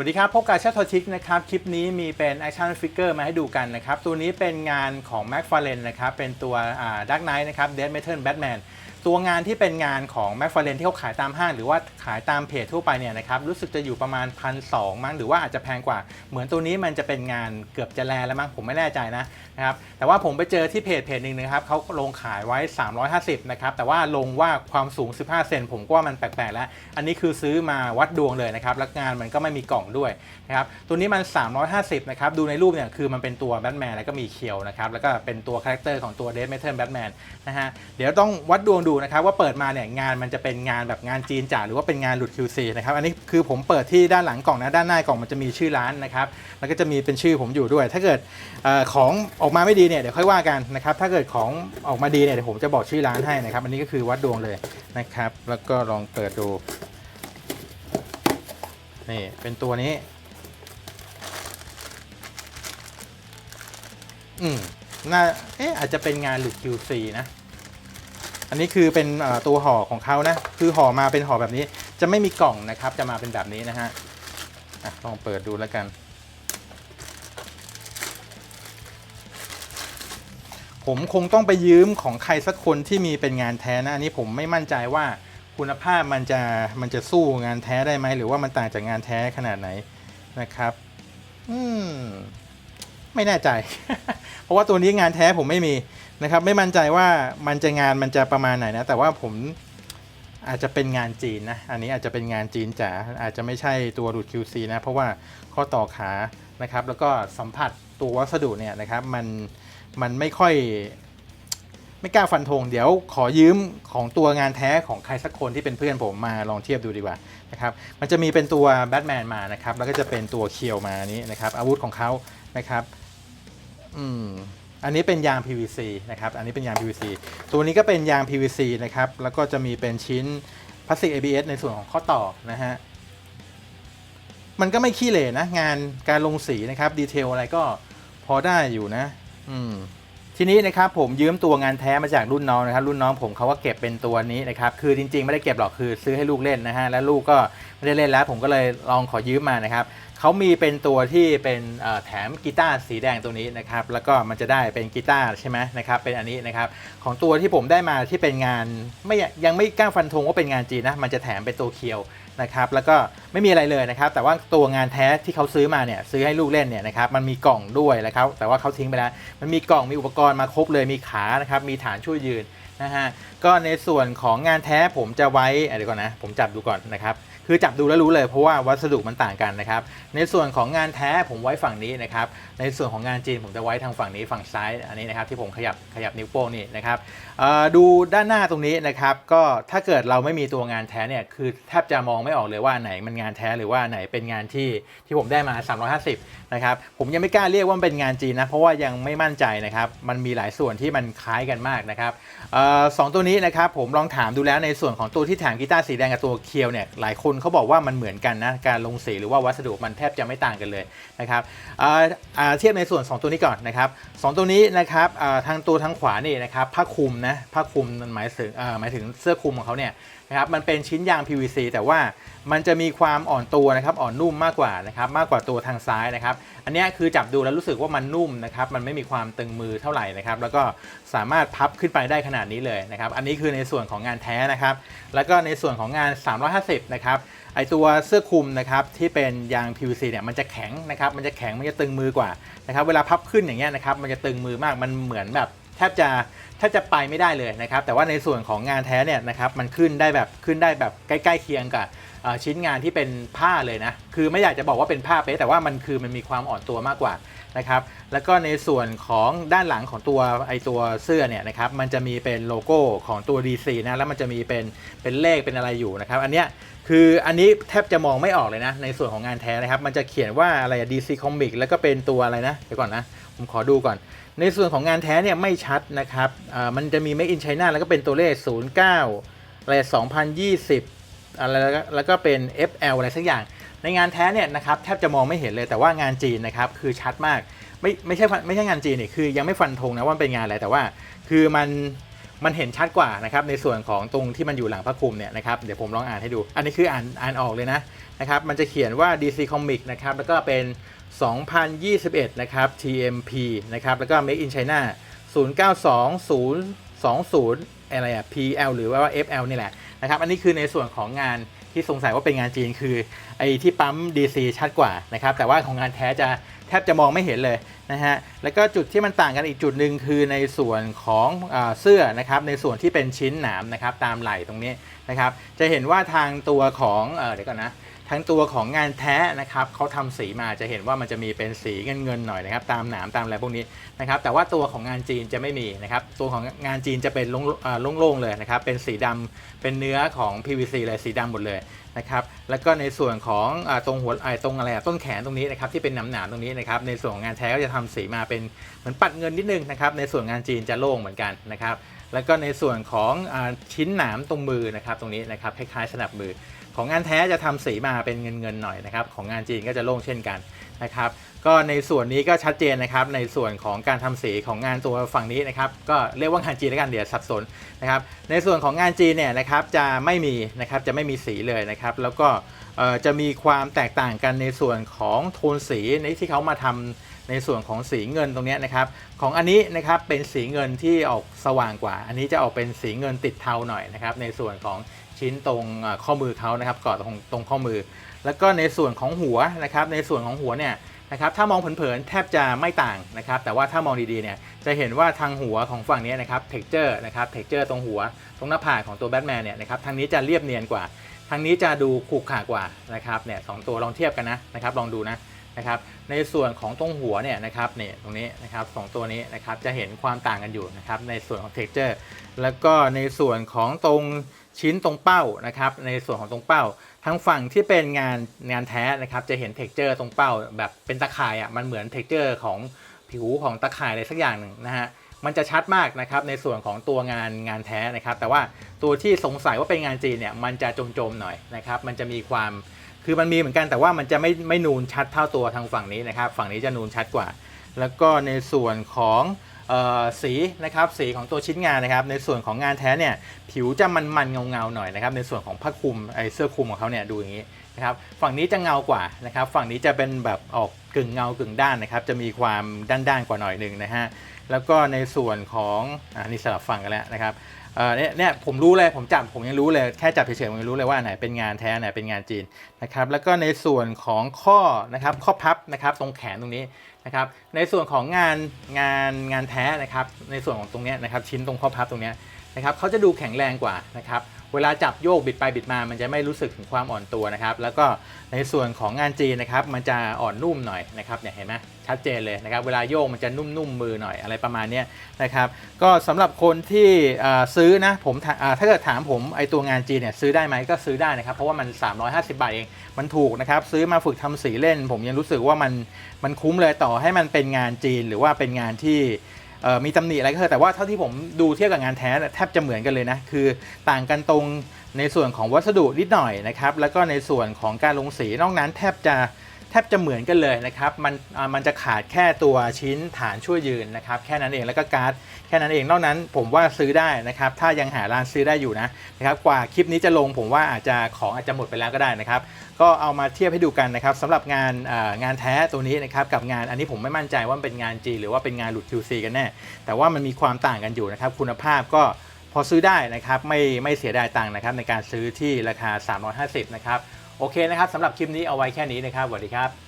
วัสดีครับพบกับชาตทอชิกนะครับ คลิปนี้มีเป็น Action Figure มาให้ดูกันนะครับ ตัวนี้เป็นงานของ m a c f a r l a n e นะครับ เป็นตัวดักไนท์นะครับ Dead Metal Batman ตัวงานที่เป็นงานของ m a c f a r l a n e ที่เขาขายตามห้าง หรือว่าขายตามเพจทั่วไปเนี่ยนะครับรู้สึกจะอยู่ประมาณพันสมั้งหรือว่าอาจจะแพงกว่า เหมือนตัวนี้มันจะเป็นงานเกือบจะแลแล้วมั้งผมไม่แน่ใจนะนะครับแต่ว่าผมไปเจอที่เพจเพจหนึ่งนะครับเขาลงขายไว้ 350นะครับแต่ว่าลงว่าความสูง 15 เซนผมก็ว่ามันแปลกๆแล้ว อันนี้คือซื้อมาวัดดวงเลยนะครับแล้วงานมันก็ไม่มีกล่องด้วยนะครับตัวนี้มัน 350นะครับดูในรูปเนี่ยคือมันเป็นตัวแบทแมนแล้วก็มีเคียวนะครับแล้วก็เป็นตัวคาแรคเตอร์ของตัวเด d เมทัลแบทแมนนะฮะเดี๋ยวต้องวัดดวงดูนะครับว่าเปิดมาเนี่ยงานมันจะเป็นงานแบบงานจีนจ๋าหรือว่าเป็นงานหลุด QC นะครับอันนี้คือผมเปิดที่ด้านหลังกล่องนะด้านหน้ากล่องมันจะมีชื่อร้านนะครับแล้วก็จะมีเป็นชื่อผมอยู่ด้วย ถ้าเกิดออของออกมาไม่ดีเนี่ยเดี๋ยวค่อยว่ากันนะครับถ้าเกิดของออกมาดีเนี่ยเดี๋ยวผมจะบอกชื่อร้านให้นะครับอันนี้ก็คือวัดดวงเลยนะครับแล้วก็ลองเปิดดูนี่เป็นตัวนี้อืมน่าเอ๊ะอาจจะเป็นงานหลุด QC นะ อันนี้คือเป็นตัวห่อของเขานะ คือห่อมาเป็นห่อแบบนี้ จะไม่มีกล่องนะครับ จะมาเป็นแบบนี้นะฮะอะลองเปิดดูแล้วกัน ผมคงต้องไปยืมของใครสักคนที่มีเป็นงานแท้นะ อันนี้ผมไม่มั่นใจว่าคุณภาพมันจะมันจะสู้งานแท้ได้ไหม หรือว่ามันต่างจากงานแท้ขนาดไหนนะครับ อืม ไม่แน่ใจ เพราะว่าตัวนี้งานแท้ผมไม่มี นะครับไม่มั่นใจว่ามันจะงานมันจะประมาณไหนนะ แต่ว่าผมอาจจะเป็นงานจีนนะ อันนี้อาจจะเป็นงานจีนจ๋าอาจจะไม่ใช่ตัวรูด QC นะ เพราะว่าข้อต่อขานะครับ แล้วก็สัมผัสตัววัสดุเนี่ยนะครับ มันมันไม่ค่อยไม่กล้าฟันธงเดี๋ยวขอยืมของตัวงานแท้ของใครสักคนที่เป็นเพื่อนผมมาลองเทียบดูดีกว่านะครับมันจะมีเป็นตัวแบทแมนมานะครับ แล้วก็จะเป็นตัวเคียวมานี้นะครับ อาวุธของเขานะครับ อืม อันนี้เป็นยาง PVC นะครับ อันนี้เป็นยาง PVC ตัวนี้ก็เป็นยาง PVC นะครับ แล้วก็จะมีเป็นชิ้นพลาสติก ABS ในส่วนของข้อต่อนะฮะ มันก็ไม่ขี้เหร่นะ งานการลงสีนะครับ ดีเทลอะไรก็พอได้อยู่นะ อืมทีนี้นะครับผมยืมตัวงานแท้มาจากรุ่นน้องนะครับรุ่นน้องผมเขาก็เก็บเป็นตัวนี้นะครับคือจริงๆไม่ได้เก็บหรอกคือซื้อให้ลูกเล่นนะฮะแล้วลูกก็ไม่ได้เล่นแล้ว ผมก็เลยลองขอยืมมานะครับ เขามีเป็นตัวที่เป็นแถมกีตาร์สีแดงตัวนี้นะครับ แล้วก็มันจะได้เป็นกีตาร์ใช่ไหมนะครับ เป็นอันนี้นะครับ ของตัวที่ผมได้มาที่เป็นงานไม่ยังไม่กล้าฟันธงว่าเป็นงานจีนนะ มันจะแถมเป็นตัวเคียวนะครับ แล้วก็ไม่มีอะไรเลยนะครับ แต่ว่าตัวงานแท้ที่เขาซื้อมาเนี่ยซื้อให้ลูกเล่นเนี่ยนะครับ มันมีกล่องด้วยนะครับ แต่ว่าเขาทิ้งไปแล้ว มันมีกล่องมีอุปกรณ์มาครบเลย มีขานะครับ มีฐานช่วยยืน นะฮะก็ในส่วนของงานแท้ผมจะไว้อะเดี๋ยวก่อนนะผมจับดูก่อนนะครับคือจับดูแล้วรู้เลยเพราะว่าวัสดุมันต่างกันนะครับในส่วนของงานแท้ผมไว้ฝั่งนี้นะครับในส่วนของงานจีนผมจะไว้ทางฝั่งนี้ฝั่งซ้ายอันนี้นะครับที่ผมขยับขยับนิ้วโป้งนี่นะครับดูด้านหน้าตรงนี้นะครับก็ถ้าเกิดเราไม่มีตัวงานแท้เนี่ยคือแทบจะมองไม่ออกเลยว่าไหนมันงานแท้หรือว่าไหนเป็นงานที่ที่ผมได้มา 350นะครับผมยังไม่กล้าเรียกว่าเป็นงานจีนนะเพราะว่ายังไม่มั่นใจนะครับมันมีหลายส่วนที่มันคล้ายกันมากนะครับเออสองตัวนี้นะครับผมลองถามดูแล้วในส่วนของตัวที่แถมกีตาร์สีแดงกับตัวเคียวเนี่ยหลายคนเขาบอกว่ามันเหมือนกันนะการลงสีหรือว่าวัสดุมันแทบจะไม่ต่างกันเลยนะครับเออเทียบในส่วน 2 ตัวนี้ก่อนนะครับสองตัวนี้นะครับทางตัวทางขวานี่นะครับผ้าคลุมนะผ้าคลุมหมายถึงหมายถึงเสื้อคลุมของเขาเนี่ยนะครับมันเป็นชิ้นยาง PVC แต่ว่ามันจะมีความอ่อนตัวนะครับอ่อนนุ่มมากกว่านะครับมากกว่าตัวทางซ้ายนะครับอันนี้คือจับดูแล้วรู้สึกว่ามันนุ่มนะครับมันไม่มีความตึงมือเท่าไหร่นะครับแล้วก็สามารถพับขึ้นไปได้ขนาดนี้เลยนะครับ อันนี้คือในส่วนของงานแท้นะครับ แล้วก็ในส่วนของงาน 350 นะครับไอตัวเสื้อคลุมนะครับที่เป็นยาง PVC เนี่ยมันจะแข็งนะครับมันจะแข็งมันจะตึงมือกว่านะครับเวลาพับขึ้นอย่างเงี้ยนะครับมันจะตึงมือมากมันเหมือนแบบแทบจะแทบจะไปไม่ได้เลยนะครับแต่ว่าในส่วนของงานแท้เนี่ยนะครับมันขึ้นได้แบบขึ้นได้แบบใกล้ๆเคียงกับ ชิ้นงานที่เป็นผ้าเลยนะ คือไม่อยากจะบอกว่าเป็นผ้าเป๊ะแต่ว่ามันคือมันมีความอ่อนตัวมากกว่านะครับ แล้วก็ในส่วนของด้านหลังของตัวไอตัวเสื้อเนี่ยนะครับมันจะมีเป็นโลโก้ของตัว DC นะแล้วมันจะมีเป็นเป็นเลขเป็นอะไรอยู่นะครับอันเนี้ยคืออันนี้แทบจะมองไม่ออกเลยนะ ในส่วนของงานแท้นะครับ มันจะเขียนว่าอะไร DC Comic แล้วก็เป็นตัวอะไรนะเดี๋ยวก่อนนะ ผมขอดูก่อน ในส่วนของงานแท้เนี่ยไม่ชัดนะครับอ่ามันจะมี Made in China แล้วก็เป็นตัวเลข 09อะไร2020 อะไรแล้วก็แล้วก็เป็น FL อะไรสักอย่าง ในงานแท้เนี่ยนะครับแทบจะมองไม่เห็นเลยแต่ว่างานจีนนะครับคือชัดมากไม่ไม่ใช่ไม่ใช่งานจีนนี่คือยังไม่ฟันธงนะว่าเป็นงานอะไรแต่ว่า คือมันมันเห็นชัดกว่านะครับในส่วนของตรงที่มันอยู่หลังพระคลุมเนี่ยนะครับเดี๋ยวผมลองอ่านให้ดู อันนี้คืออ่านอ่านออกเลยนะนะครับมันจะเขียนว่า DC Comic นะครับแล้วก็เป็น 2021 นะครับ TMP นะครับแล้วก็ Make in China 20อะไรอะ PL หรือว่า FL นี่แหละนะครับอันนี้คือในส่วนของงานที่สงสัยว่าเป็นงานจีนคือไอ้ที่ปั๊ม DC ชัดกว่านะครับแต่ว่าของงานแท้จะแทบจะมองไม่เห็นเลยนะฮะแล้วก็จุดที่มันต่างกันอีกจุดหนึ่งคือในส่วนของอเสื้อนะครับในส่วนที่เป็นชิ้นหนามนะครับตามไหล่ตรงนี้นะครับจะเห็นว่าทางตัวของเอเดี๋ยวก่อนนะ ทั้งตัวของงานแท้นะครับเขาทำสีมาจะเห็นว่ามันจะมีเป็นสีเงินเงินหน่อยนะครับ ตามหนามตามอะไรพวกนี้นะครับ แต่ว่าตัวของงานจีนจะไม่มีนะครับ ตัวของงานจีนจะเป็นโล่งโล่งๆเลยนะครับ เป็นสีดำเป็นเนื้อของ PVC เลยสีดำหมดเลยนะครับ แล้วก็ในส่วนของอตรงหัวไอ้ตรงอะไรต้นแขนตรงนี้นะครับที่เป็นหนามๆตรงนี้นะครับ ในส่วนของงานแท้ก็จะทำสีมาเป็นเหมือนปัดเงินนิดนึงนะครับ ในส่วนงานจีนจะโล่งเหมือนกันนะครับ แล้วก็ในส่วนของอชิ้นหนามตรงมือนะครับตรงนี้นะครับคล้ายๆสนับมือ ของงานแท้จะทำสีมาเป็นเงินเงินๆหน่อยนะครับของงานจีนก็จะโล่งเช่นกันนะครับก็ในส่วนนี้ก็ชัดเจนนะครับในส่วนของการทำสีของงานตัวฝั่งนี้นะครับก็เรียกว่างานจีนแล้วกันเดี๋ยวสับสนนะครับในส่วนของงานจีนเนี่ยนะครับจะไม่มีนะครับจะไม่มีสีเลยนะครับแล้วก็จะมีความแตกต่างกันในส่วนของโทนสีในที่เขามาทำ ในส่วนของสีเงินตรงนี้นะครับ ของอันนี้นะครับเป็นสีเงินที่ออกสว่างกว่า อันนี้จะออกเป็นสีเงินติดเทาหน่อยนะครับ ในส่วนของชิ้นตรงข้อมือเขานะครับกาะตรงตรงข้อมือ แล้วก็ในส่วนของหัวนะครับ ในส่วนของหัวเนี่ยนะครับถ้ามองเผินๆแทบจะไม่ต่างนะครับ แต่ว่าถ้ามองดีๆเนี่ยจะเห็นว่าทางหัวของฝั่งนี้นะครับเท็กเจอร์นะครับเท็กเจอร์ตรงหัว ตรงหน้าผากของตัวแบทแมนเนี่ยนะครับทางนี้จะเรียบเนียนกว่า ทางนี้จะดูขรุขระกว่านะครับเนี่ยสองตัวลองเทียบกันนะนะครับลองดูนะ นะครับในส่วนของตรงหัวเนี่ยนะครับเนี่ยตรงนี้นะครับสองตัวนี้นะครับจะเห็นความต่างกันอยู่นะครับในส่วนของเท็กเจอร์แล้วก็ในส่วนของตรงชิ้นตรงเป้านะครับในส่วนของตรงเป้าทางฝั่งที่เป็นงานงานแท้นะครับจะเห็นเท็กเจอร์ตรงเป้าแบบเป็นตะข่ายอะมันเหมือนเท็กเจอร์ของผิวของตะข่ายอะไรสักอย่างหนึ่งนะฮะมันจะชัดมากนะครับในส่วนของตัวงานงานแท้นะครับ แต่ว่าตัวที่สงสัยว่าเป็นงานจีนเนี่ยมันจะจมๆหน่อยนะครับมันจะมีความ คือมันมีเหมือนกันแต่ว่ามันจะไม่ไม่นูนชัดเท่าตัวทางฝั่งนี้นะครับ ฝั่งนี้จะนูนชัดกว่า แล้วก็ในส่วนของ สีนะครับสีของตัวชิ้นงานนะครับในส่วนของงานแท้เนี่ยผิวจะมันๆเงาๆหน่อยนะครับในส่วนของผ้าคลุมไอเสื้อคลุมของเขาเนี่ยดูอย่างนี้นะครับฝั่งนี้จะเงากว่านะครับฝั่งนี้จะเป็นแบบออกกึ่งเงากึ่งด้านนะครับจะมีความด้านๆกว่าหน่อยหนึ่งนะฮะแล้วก็ในส่วนของอ่านี่สลับฝั่งกันแล้วนะครับเออเนี่ยเนี่ยผมรู้เลยผมจับผมยังรู้เลยแค่จับเฉยๆผมยังรู้เลยว่าอันไหนเป็นงานแท้อันไหนเป็นงานจีนนะครับแล้วก็ในส่วนของข้อนะครับข้อพับนะครับตรงแขนตรงนี้ นะครับในส่วนของงานงานงานแท้นะครับในส่วนของตรงนี้นะครับชิ้นตรงข้อพับตรงนี้นะครับเขาจะดูแข็งแรงกว่านะครับ เวลาจับโยกบิดไปบิดมา มันจะไม่รู้สึกถึงความอ่อนตัวนะครับ แล้วก็ในส่วนของงานจีนนะครับ มันจะอ่อนนุ่มหน่อยนะครับเนี่ยเห็นไหมชัดเจนเลยนะครับ เวลาโยกมันจะนุ่มๆมือหน่อยอะไรประมาณนี้นะครับ ก็สำหรับคนที่ซื้อนะผมถ้าเกิดถามผมไอตัวงานจีนเนี่ยซื้อได้ไหมก็ซื้อได้นะครับ เพราะว่ามัน 350 บาทเอง มันถูกนะครับ ซื้อมาฝึกทำสีเล่น ผมยังรู้สึกว่ามันมันคุ้มเลยต่อให้มันเป็นงานจีนหรือว่าเป็นงานที่ มีตำหนิอะไรก็เถอะแต่ว่าเท่าที่ผมดูเทียบกับงานแท้แทบจะเหมือนกันเลยนะ คือต่างกันตรงในส่วนของวัสดุนิดหน่อยนะครับ แล้วก็ในส่วนของการลงสีนอกนั้นแทบจะ แทบจะเหมือนกันเลยนะครับ มันมันจะขาดแค่ตัวชิ้นฐานช่วยยืนนะครับแค่นั้นเองแล้วก็การ์ดแค่นั้นเองนอกนั้นผมว่าซื้อได้นะครับ ถ้ายังหาร้านซื้อได้อยู่นะนะครับกว่าคลิปนี้จะลงผมว่าอาจจะของอาจจะหมดไปแล้วก็ได้นะครับ ก็เอามาเทียบให้ดูกันนะครับสำหรับงานงานแท้ตัวนี้นะครับกับงานอันนี้ผมไม่มั่นใจว่าเป็นงาน G หรือว่าเป็นงานหลุด QC กันแน่ แต่ว่ามันมีความต่างกันอยู่นะครับ คุณภาพก็พอซื้อได้นะครับไม่ไม่เสียดายตังค์นะครับในการซื้อที่ราคา 350 นะครับ โอเคนะครับสำหรับคลิปนี้เอาไว้แค่นี้นะครับสวัสดีครับ